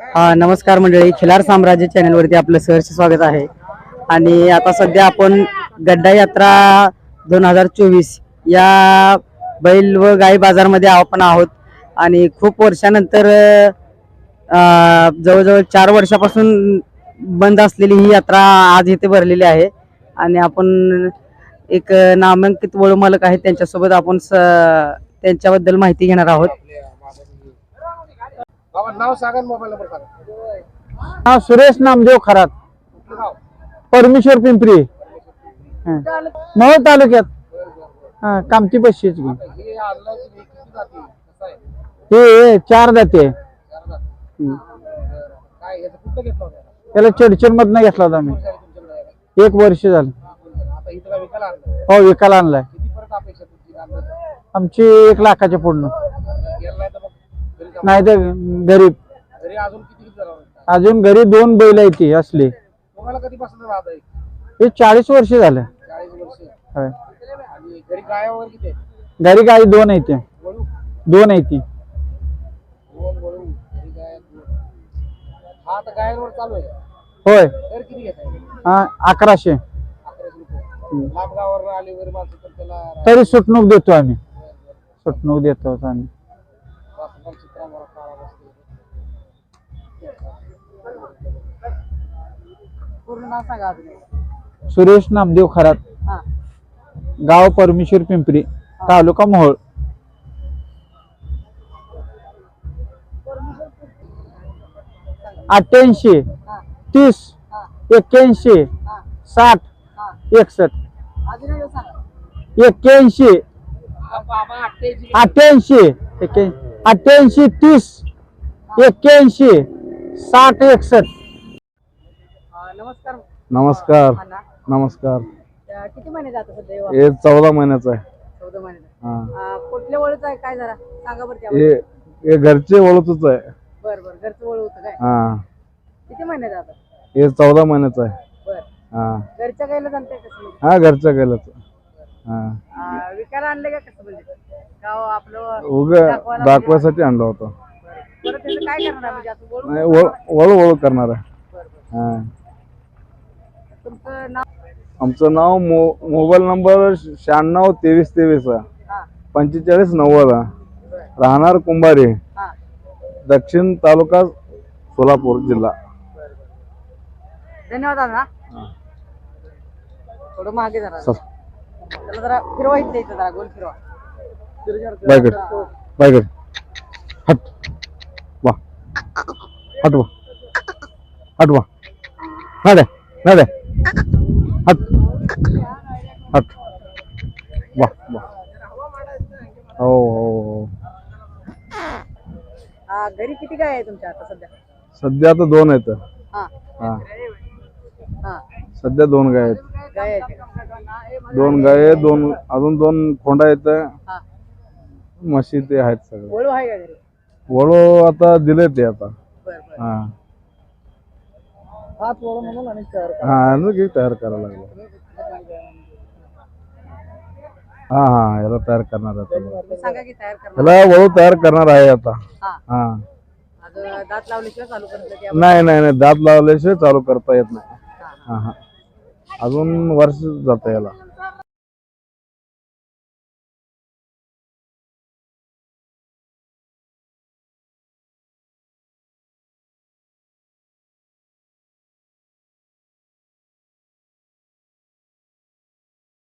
हा नमस्कार मंडळी. खिलार साम्राज्य चॅनलवरती आपलं सहर्ष स्वागत आहे. आणि आता सध्या आपण गड्डा यात्रा दोन हजार चोवीस या बैल व गाई बाजारमध्ये आपण आहोत. आणि खूप वर्षानंतर जवळजवळ चार वर्षापासून बंद असलेली ही यात्रा आज इथे भरलेली आहे. आणि आपण एक नामांकित वळू मालक आहेत. त्यांच्यासोबत आपण स- त्यांच्याबद्दल माहिती घेणार आहोत. बाबा नाव सांगा मोबाईल नंबर सांगा. हा सुरेश नामदेव खरात. परमेश्वर पिंपरी. मोहोळ तालुक्यात. हा कामती बशीच हे चार जाते त्याला चिडचिड मधनं घेतला होता? मी एक वर्ष झालं. हो विकायला आणलाय? आमची एक लाखाच्या पुढनं. नाही तर गरीब. घरी अजून किती किती जरा अजून घरी दोन बैल आहेत ती असली. तुम्हाला कधीपासून राहत आहे? हे चाळीस वर्ष झालं. चाळीस वर्ष. होय. आणि घरी गाय वगैरे किती आहे घरी गाई दोन आहेत. त्या. वळू. दोन आहेत ती. दोन वळू घरी गाय आहेत दोन. हा आता गायांवर चालू आहे होय. दर किती घेत आहे हा अकराशे. अकराशे रुपये. लांब गावावर आले वगैरे माणसं तर त्याला तरी सुटणूक देतो आम्ही. सुटणूक देतो आम्ही. पूर्ण नाव सांगा अजून सुरेश नामदेव खरात. हा. गाव परमेश्वर पिंपरी तालुका मोहोळ. अठ्ठ्याऐंशी हा. तीस हा. एक्क्याऐंशी हा. साठ हा. एकसष्ट. अजून एकदा सांगा. एक्क्याऐंशी अठ्ठ्याऐंशी. अठ्ठ्याऐंशी अठ्ठ्याऐंशी तीस एक्क्याऐंशी साठ एकसष्ट. अं, नमस्कार. नमस्कार. अण्णा नमस्कार. अं, किती महिने जातं सध्या हे? हे चौदा महिन्याचं आहे. चौदा महिने. हा. अं, कुठल्या वळूचं आहे? काय जरा सांगा बरं त्यावर. हे हे घरचे वळतच आहे. बरं बरं. घरचं वळू होतं काय? हा. किती महिने जातं हे चौदा महिन्याचं आहे. बरं. हा. घरच्या गायला जाणते कसं म्हणजे हा घरच्या गेलंच हा. अं, विकायला आणले का कसं म्हणजे? गाव आपलं उग दाखवायला दाखवायसाठी आणलं होतं. बरं. त्याचं काय करणार म्हणजे? असं वळू नाही करणार आहे. हा. तुमचं नाव आमचं नाव मो मोबाईल नंबर शहाण्णव तेवीस तेवीस हा. पंचेचाळीस नव्वद राहणार कुंभारी. हा. दक्षिण तालुका सोलापूर जिल्हा. धन्यवाद अण्णा थोडं मागे जरा. त्याला जरा फिरवा इथं इथं जरा गोल फिरवा. बायगड हट. वा. हट वा. हट वा. नाड्या नाड्या हट. हट. वा वा. हो हो हो. घरी किती गाय आहे तुमच्या आता सध्या? सध्या आता दोन आहेत. हा. हा. हा. सध्या दोन गाय आहेत. गाय? दोन गाय आहेत, दोन अजून दोन खोंडा आहेत. हा. म्हशी ते आहेत सगळे. वळू आहे का घरी? वळू आता दिले ते आता. बरं बरं. हा. हात म्हणून आणि हा तयार करायला लागलो. हा हा याला तयार करणार आहे आता. तुम्ही सांगा की तयार करणार. याला वळू तयार करणार आहे आता. हा. हा. दात लावल्याशिवाय चालू करत की नाही नाही नाही दात लावल्याशिवाय चालू करता येत नाही. हा. हा हा. अजून वर्ष जात याला.